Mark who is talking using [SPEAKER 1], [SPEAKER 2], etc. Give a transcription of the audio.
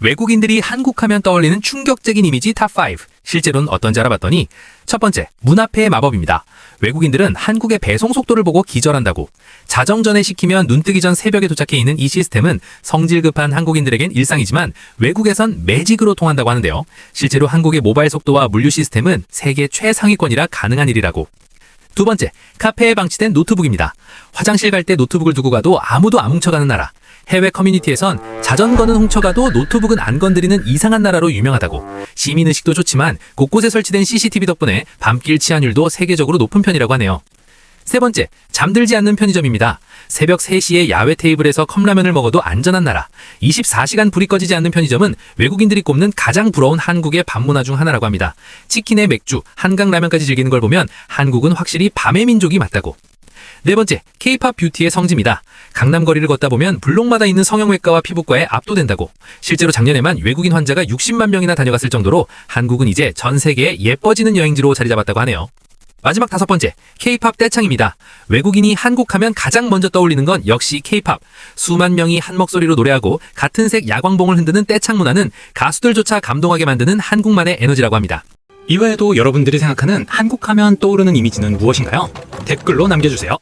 [SPEAKER 1] 외국인들이 한국하면 떠올리는 충격적인 이미지 탑5. 실제로는 어떤지 알아봤더니 첫 번째, 문 앞의 마법입니다. 외국인들은 한국의 배송 속도를 보고 기절한다고. 자정 전에 시키면 눈뜨기 전 새벽에 도착해 있는 이 시스템은 성질 급한 한국인들에겐 일상이지만 외국에선 매직으로 통한다고 하는데요. 실제로 한국의 모바일 속도와 물류 시스템은 세계 최상위권이라 가능한 일이라고. 두 번째, 카페에 방치된 노트북입니다. 화장실 갈 때 노트북을 두고 가도 아무도 안 훔쳐가는 나라. 해외 커뮤니티에선 자전거는 훔쳐가도 노트북은 안 건드리는 이상한 나라로 유명하다고. 시민의식도 좋지만 곳곳에 설치된 CCTV 덕분에 밤길 치안율도 세계적으로 높은 편이라고 하네요. 세 번째, 잠들지 않는 편의점입니다. 새벽 3시에 야외 테이블에서 컵라면을 먹어도 안전한 나라. 24시간 불이 꺼지지 않는 편의점은 외국인들이 꼽는 가장 부러운 한국의 밤문화 중 하나라고 합니다. 치킨에 맥주, 한강라면까지 즐기는 걸 보면 한국은 확실히 밤의 민족이 맞다고. 네 번째, K-팝 뷰티의 성지입니다. 강남 거리를 걷다 보면 블록마다 있는 성형외과와 피부과에 압도된다고. 실제로 작년에만 외국인 환자가 60만 명이나 다녀갔을 정도로 한국은 이제 전 세계에 예뻐지는 여행지로 자리 잡았다고 하네요. 마지막 다섯 번째, K-팝 떼창입니다. 외국인이 한국하면 가장 먼저 떠올리는 건 역시 K-팝. 수만 명이 한 목소리로 노래하고 같은 색 야광봉을 흔드는 떼창 문화는 가수들조차 감동하게 만드는 한국만의 에너지라고 합니다.
[SPEAKER 2] 이외에도 여러분들이 생각하는 한국하면 떠오르는 이미지는 무엇인가요? 댓글로 남겨주세요.